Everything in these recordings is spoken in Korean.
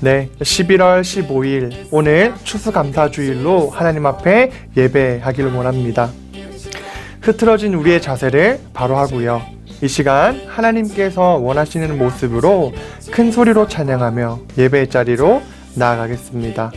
네, 11월 15일 오늘 추수감사주일로 하나님 앞에 예배하기를 원합니다. 흐트러진 우리의 자세를 바로 하고요. 이 시간 하나님께서 원하시는 모습으로 큰 소리로 찬양하며 예배의 자리로 나아가겠습니다.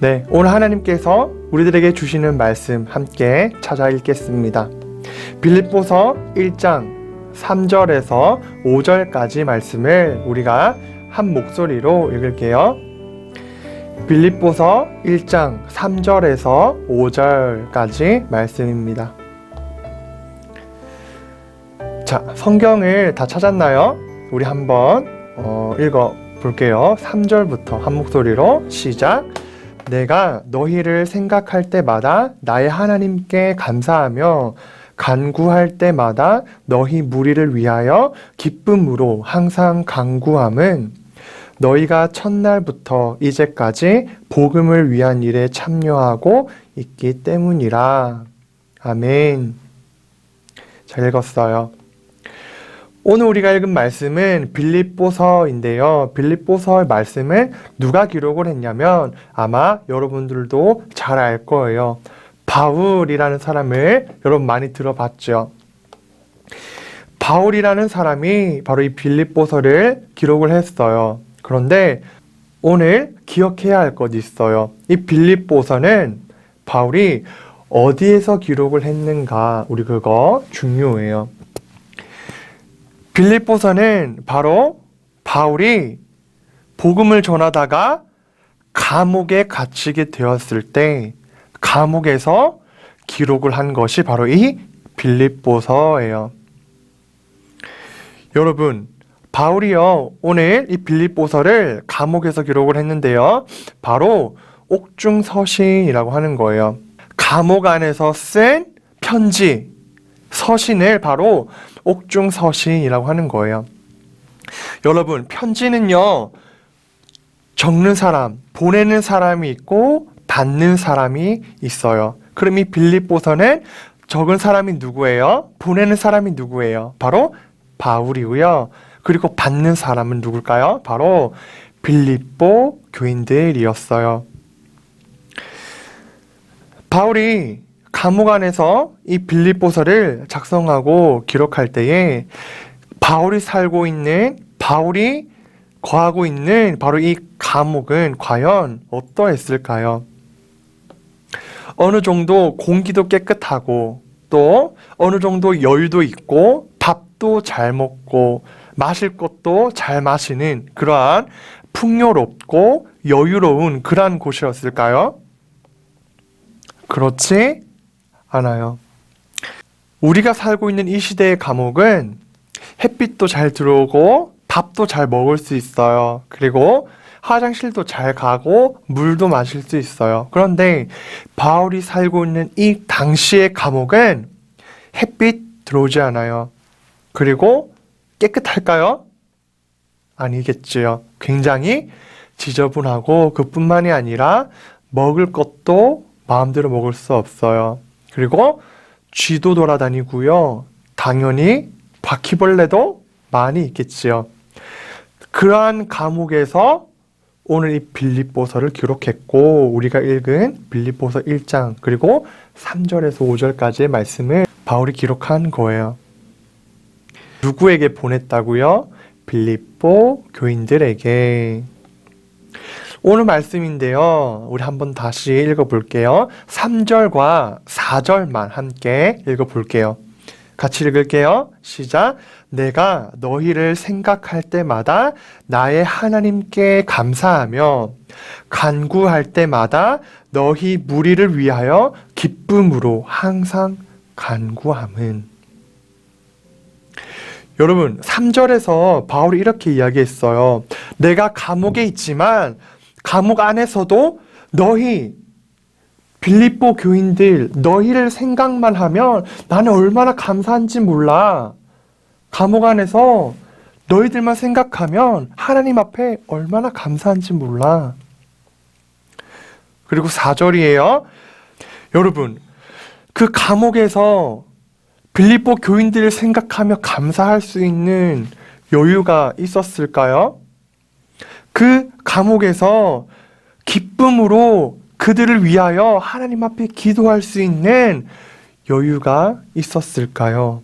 네, 오늘 하나님께서 우리들에게 주시는 말씀 함께 찾아 읽겠습니다. 빌립보서 1장 3절에서 5절까지 말씀을 우리가 한 목소리로 읽을게요. 빌립보서 1장 3절에서 5절까지 말씀입니다. 자, 성경을 다 찾았나요? 우리 한번 어, 읽어 볼게요. 3절부터 한 목소리로 시작. 내가 너희를 생각할 때마다 나의 하나님께 감사하며 간구할 때마다 너희 무리를 위하여 기쁨으로 항상 간구함은 너희가 첫날부터 이제까지 복음을 위한 일에 참여하고 있기 때문이라. 아멘. 잘 읽었어요. 오늘 우리가 읽은 말씀은 빌립보서인데요. 빌립보서의 말씀을 누가 기록을 했냐면 아마 여러분들도 잘 알 거예요. 바울이라는 사람을 여러분 많이 들어봤죠. 바울이라는 사람이 바로 이 빌립보서를 기록을 했어요. 그런데 오늘 기억해야 할 것이 있어요. 이 빌립보서는 바울이 어디에서 기록을 했는가 우리 그거 중요해요. 빌립보서는 바로 바울이 복음을 전하다가 감옥에 갇히게 되었을 때 감옥에서 기록을 한 것이 바로 이 빌립보서예요. 여러분, 바울이요, 오늘 이 빌립보서를 감옥에서 기록을 했는데요. 바로 옥중서신이라고 하는 거예요. 감옥 안에서 쓴 편지, 서신을 바로 옥중서신이라고 하는 거예요. 여러분, 편지는요, 적는 사람, 보내는 사람이 있고, 받는 사람이 있어요. 그럼 이 빌립보서는 적은 사람이 누구예요? 보내는 사람이 누구예요? 바로 바울이고요. 그리고 받는 사람은 누굴까요? 바로 빌립보 교인들이었어요. 바울이 감옥 안에서 이 빌립보서를 작성하고 기록할 때에 바울이 살고 있는 바울이 거하고 있는 바로 이 감옥은 과연 어떠했을까요? 어느 정도 공기도 깨끗하고 또 어느 정도 여유도 있고 밥도 잘 먹고 마실 것도 잘 마시는 그러한 풍요롭고 여유로운 그러한 곳이었을까요? 그렇지 않아요. 우리가 살고 있는 이 시대의 감옥은 햇빛도 잘 들어오고 밥도 잘 먹을 수 있어요. 그리고 화장실도 잘 가고 물도 마실 수 있어요. 그런데 바울이 살고 있는 이 당시의 감옥은 햇빛 들어오지 않아요. 그리고 깨끗할까요? 아니겠지요. 굉장히 지저분하고 그뿐만이 아니라 먹을 것도 마음대로 먹을 수 없어요. 그리고 쥐도 돌아다니고요. 당연히 바퀴벌레도 많이 있겠지요. 그러한 감옥에서 오늘 이 빌립보서를 기록했고 우리가 읽은 빌립보서 1장 그리고 3절에서 5절까지의 말씀을 바울이 기록한 거예요. 누구에게 보냈다고요? 빌립보 교인들에게. 오늘 말씀인데요. 우리 한번 다시 읽어 볼게요. 3절과 4절만 함께 읽어 볼게요. 같이 읽을게요. 시작. 내가 너희를 생각할 때마다 나의 하나님께 감사하며 간구할 때마다 너희 무리를 위하여 기쁨으로 항상 간구함은 여러분 3절에서 바울이 이렇게 이야기했어요. 내가 감옥에 있지만 감옥 안에서도 너희 빌립보 교인들 너희를 생각만 하면 나는 얼마나 감사한지 몰라. 감옥 안에서 너희들만 생각하면 하나님 앞에 얼마나 감사한지 몰라. 그리고 4절이에요. 여러분, 그 감옥에서 빌립보 교인들을 생각하며 감사할 수 있는 여유가 있었을까요? 그 감옥에서 기쁨으로 그들을 위하여 하나님 앞에 기도할 수 있는 여유가 있었을까요?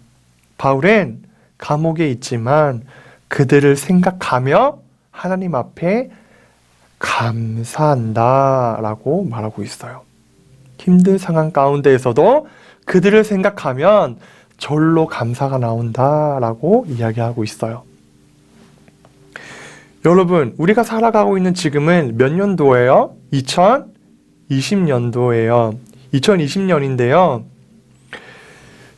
바울은 감옥에 있지만 그들을 생각하며 하나님 앞에 감사한다 라고 말하고 있어요. 힘든 상황 가운데에서도 그들을 생각하면 절로 감사가 나온다 라고 이야기하고 있어요. 여러분, 우리가 살아가고 있는 지금은 몇 년도예요? 2020년도예요. 2020년인데요.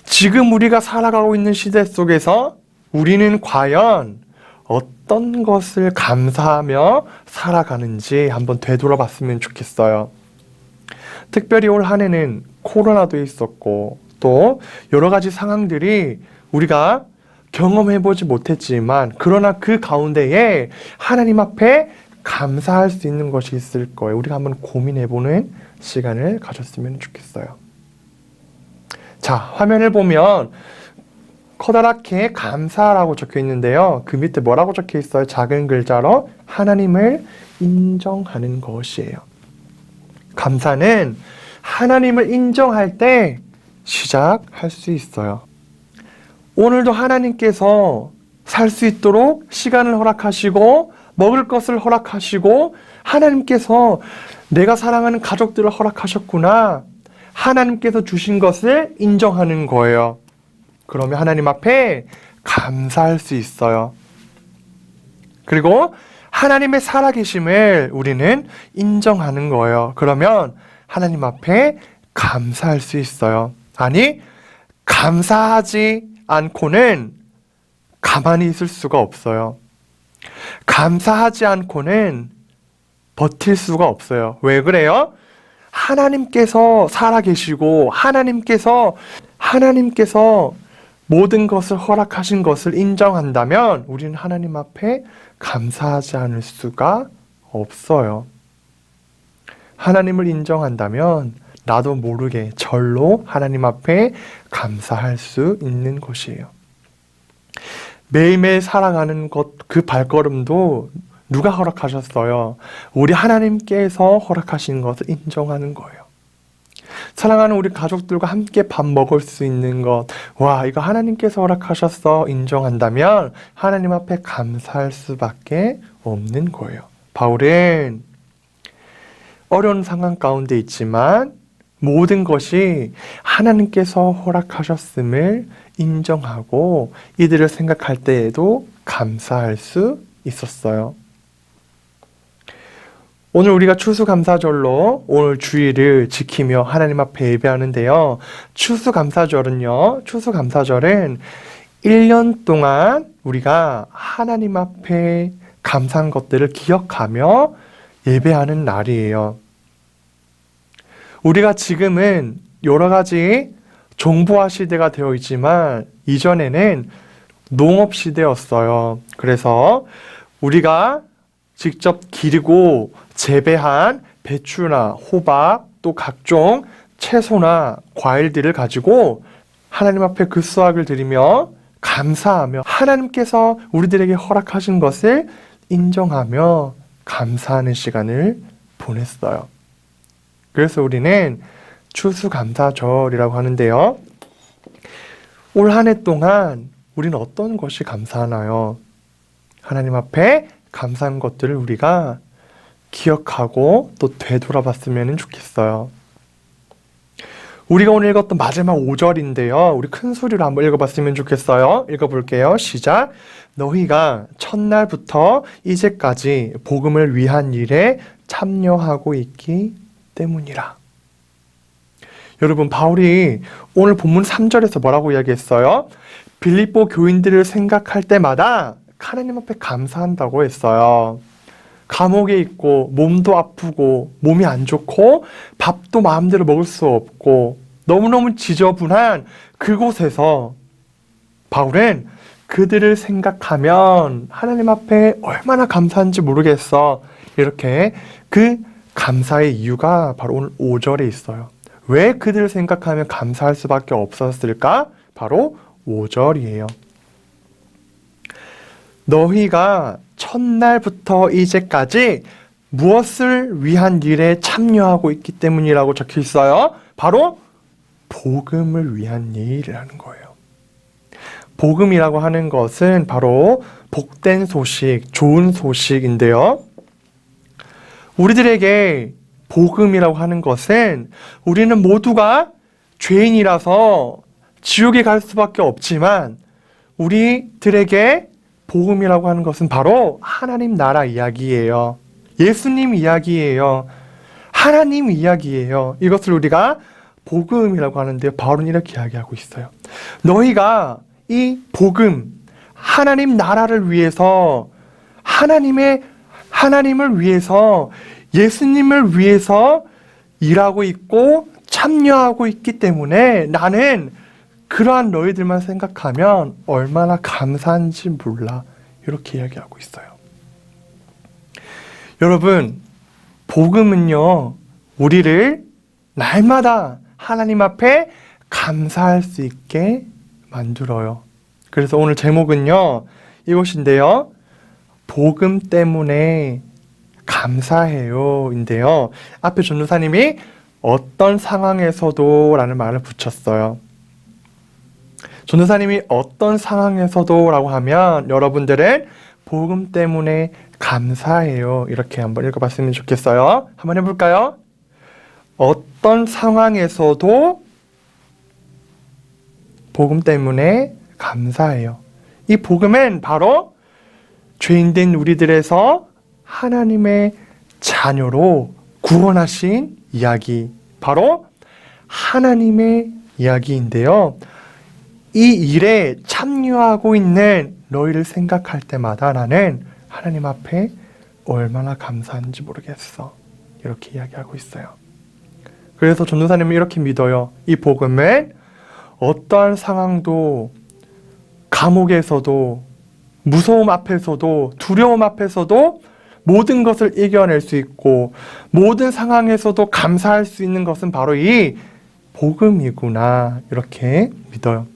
지금 우리가 살아가고 있는 시대 속에서 우리는 과연 어떤 것을 감사하며 살아가는지 한번 되돌아봤으면 좋겠어요. 특별히 올 한 해는 코로나도 있었고 또 여러 가지 상황들이 우리가 경험해보지 못했지만 그러나 그 가운데에 하나님 앞에 감사할 수 있는 것이 있을 거예요. 우리가 한번 고민해보는 시간을 가졌으면 좋겠어요. 자, 화면을 보면 커다랗게 감사라고 적혀 있는데요. 그 밑에 뭐라고 적혀 있어요? 작은 글자로 하나님을 인정하는 것이에요. 감사는 하나님을 인정할 때 시작할 수 있어요. 오늘도 하나님께서 살 수 있도록 시간을 허락하시고 먹을 것을 허락하시고 하나님께서 내가 사랑하는 가족들을 허락하셨구나. 하나님께서 주신 것을 인정하는 거예요. 그러면 하나님 앞에 감사할 수 있어요. 그리고 하나님의 살아계심을 우리는 인정하는 거예요. 그러면 하나님 앞에 감사할 수 있어요. 아니, 감사하지 않고는 가만히 있을 수가 없어요. 감사하지 않고는 버틸 수가 없어요. 왜 그래요? 하나님께서 살아계시고 하나님께서 하나님께서 모든 것을 허락하신 것을 인정한다면 우리는 하나님 앞에 감사하지 않을 수가 없어요. 하나님을 인정한다면 나도 모르게 절로 하나님 앞에 감사할 수 있는 것이에요. 매일매일 살아가는 것, 그 발걸음도 누가 허락하셨어요? 우리 하나님께서 허락하신 것을 인정하는 거예요. 사랑하는 우리 가족들과 함께 밥 먹을 수 있는 것, 와, 이거 하나님께서 허락하셨어. 인정한다면 하나님 앞에 감사할 수밖에 없는 거예요. 바울은 어려운 상황 가운데 있지만 모든 것이 하나님께서 허락하셨음을 인정하고 이들을 생각할 때에도 감사할 수 있었어요. 오늘 우리가 추수감사절로 오늘 주일을 지키며 하나님 앞에 예배하는데요. 추수감사절은요. 추수감사절은 1년 동안 우리가 하나님 앞에 감사한 것들을 기억하며 예배하는 날이에요. 우리가 지금은 여러 가지 정보화 시대가 되어 있지만 이전에는 농업 시대였어요. 그래서 우리가 직접 기르고 재배한 배추나 호박 또 각종 채소나 과일들을 가지고 하나님 앞에 그 수확을 드리며 감사하며 하나님께서 우리들에게 허락하신 것을 인정하며 감사하는 시간을 보냈어요. 그래서 우리는 추수감사절이라고 하는데요. 올 한 해 동안 우리는 어떤 것이 감사하나요? 하나님 앞에 감사한 것들을 우리가 기억하고 또 되돌아봤으면 좋겠어요. 우리가 오늘 읽었던 마지막 5절인데요. 우리 큰 소리로 한번 읽어봤으면 좋겠어요. 읽어볼게요. 시작. 너희가 첫날부터 이제까지 복음을 위한 일에 참여하고 있기 때문이라. 여러분, 바울이 오늘 본문 3절에서 뭐라고 이야기했어요? 빌립보 교인들을 생각할 때마다 하나님 앞에 감사한다고 했어요. 감옥에 있고 몸도 아프고 몸이 안 좋고 밥도 마음대로 먹을 수 없고 너무너무 지저분한 그곳에서 바울은 그들을 생각하면 하나님 앞에 얼마나 감사한지 모르겠어. 이렇게 그 감사의 이유가 바로 오늘 5절에 있어요. 왜 그들을 생각하면 감사할 수밖에 없었을까? 바로 5절이에요. 너희가 첫날부터 이제까지 무엇을 위한 일에 참여하고 있기 때문이라고 적혀 있어요. 바로 복음을 위한 일이라는 거예요. 복음이라고 하는 것은 바로 복된 소식, 좋은 소식인데요. 우리들에게 복음이라고 하는 것은 우리는 모두가 죄인이라서 지옥에 갈 수밖에 없지만 우리들에게 복음이라고 하는 것은 바로 하나님 나라 이야기예요. 예수님 이야기예요. 하나님 이야기예요. 이것을 우리가 복음이라고 하는데 바울은 이렇게 이야기하고 있어요. 너희가 이 복음, 하나님 나라를 위해서 하나님의 하나님을 위해서 예수님을 위해서 일하고 있고 참여하고 있기 때문에 나는 그러한 너희들만 생각하면 얼마나 감사한지 몰라. 이렇게 이야기하고 있어요. 여러분, 복음은요, 우리를 날마다 하나님 앞에 감사할 수 있게 만들어요. 그래서 오늘 제목은요, 이것인데요. 복음 때문에 감사해요. 인데요. 앞에 전도사님이 어떤 상황에서도 라는 말을 붙였어요. 전도사님이 어떤 상황에서도 라고 하면 여러분들은 복음 때문에 감사해요. 이렇게 한번 읽어봤으면 좋겠어요. 한번 해볼까요? 어떤 상황에서도 복음 때문에 감사해요. 이 복음은 바로 죄인된 우리들에서 하나님의 자녀로 구원하신 이야기, 바로 하나님의 이야기인데요. 이 일에 참여하고 있는 너희를 생각할 때마다 나는 하나님 앞에 얼마나 감사한지 모르겠어. 이렇게 이야기하고 있어요. 그래서 전도사님은 이렇게 믿어요. 이 복음은 어떠한 상황도 감옥에서도 무서움 앞에서도 두려움 앞에서도 모든 것을 이겨낼 수 있고 모든 상황에서도 감사할 수 있는 것은 바로 이 복음이구나 이렇게 믿어요.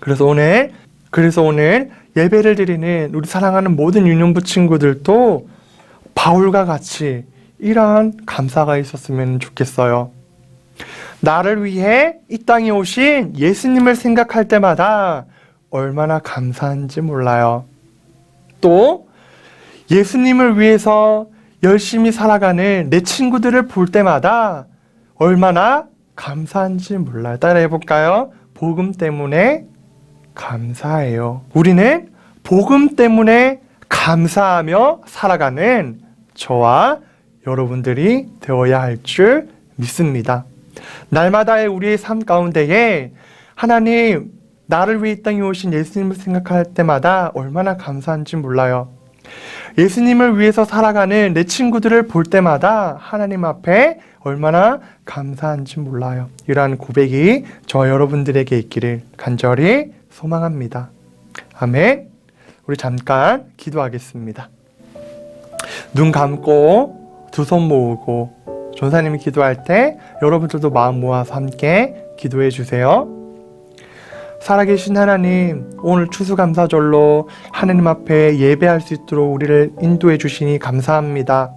그래서 오늘 그래서 오늘 예배를 드리는 우리 사랑하는 모든 유년부 친구들도 바울과 같이 이러한 감사가 있었으면 좋겠어요. 나를 위해 이 땅에 오신 예수님을 생각할 때마다 얼마나 감사한지 몰라요. 또 예수님을 위해서 열심히 살아가는 내 친구들을 볼 때마다 얼마나 감사한지 몰라요. 따라해 볼까요? 복음 때문에 감사해요. 우리는 복음 때문에 감사하며 살아가는 저와 여러분들이 되어야 할 줄 믿습니다. 날마다의 우리의 삶 가운데에 하나님 나를 위해 이 땅에 오신 예수님을 생각할 때마다 얼마나 감사한지 몰라요. 예수님을 위해서 살아가는 내 친구들을 볼 때마다 하나님 앞에 얼마나 감사한지 몰라요. 이러한 고백이 저 여러분들에게 있기를 간절히 소망합니다. 아멘. 우리 잠깐 기도하겠습니다. 눈 감고 두 손 모으고 전사님이 기도할 때 여러분들도 마음 모아서 함께 기도해 주세요. 살아계신 하나님, 오늘 추수감사절로 하나님 앞에 예배할 수 있도록 우리를 인도해 주시니 감사합니다.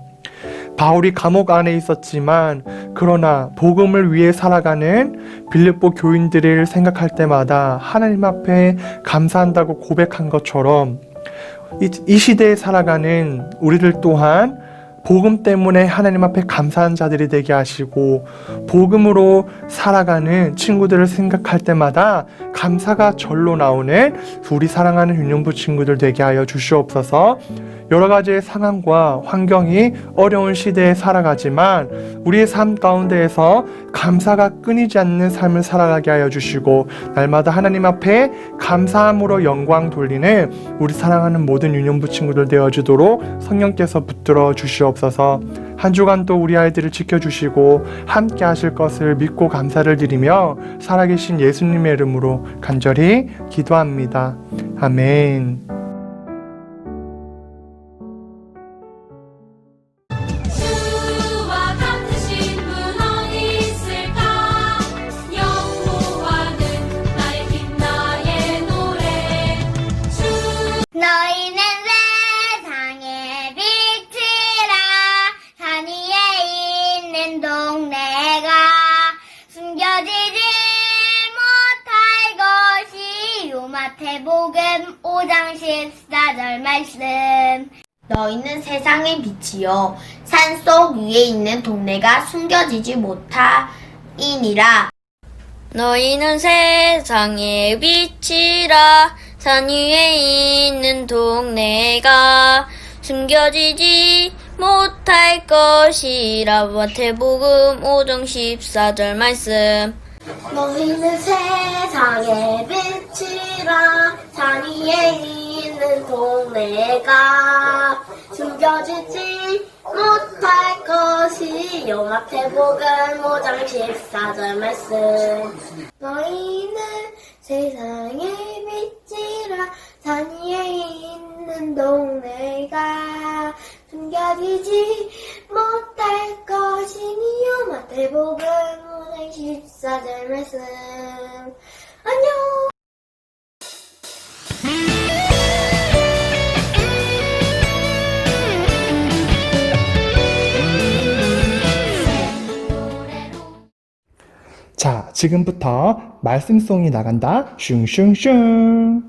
바울이 감옥 안에 있었지만 그러나 복음을 위해 살아가는 빌립보 교인들을 생각할 때마다 하나님 앞에 감사한다고 고백한 것처럼 이, 이 시대에 살아가는 우리들 또한 복음 때문에 하나님 앞에 감사한 자들이 되게 하시고 복음으로 살아가는 친구들을 생각할 때마다 감사가 절로 나오는 우리 사랑하는 유년부 친구들 되게 하여 주시옵소서. 여러 가지의 상황과 환경이 어려운 시대에 살아가지만 우리의 삶 가운데에서 감사가 끊이지 않는 삶을 살아가게 하여 주시고 날마다 하나님 앞에 감사함으로 영광 돌리는 우리 사랑하는 모든 유년부 친구들 되어 주도록 성령께서 붙들어 주시옵소서. 한 주간 또 우리 아이들을 지켜주시고 함께 하실 것을 믿고 감사를 드리며 살아계신 예수님의 이름으로 간절히 기도합니다. 아멘. 5장 14절 말씀 너희는 세상의 빛이요. 산 산속 위에 있는 동네가 숨겨지지 못하이니라. 너희는 세상의 빛이라 산 위에 있는 동네가 숨겨지지 못할 것이라 마태복음 5장 14절 말씀 너희는 세상의 빛이라. 산 위에 있는 동네가 숨겨지지 못할 것이 요. 마태 복음 5장 14절 말씀. 너희는 세상의 빛이라. 산 위에 있는 동네가 숨겨지지 못할 것이니 요. 마태 복음 5장 14절 말씀 안녕 자, 지금부터 말씀송이 나간다. 슝슝슝.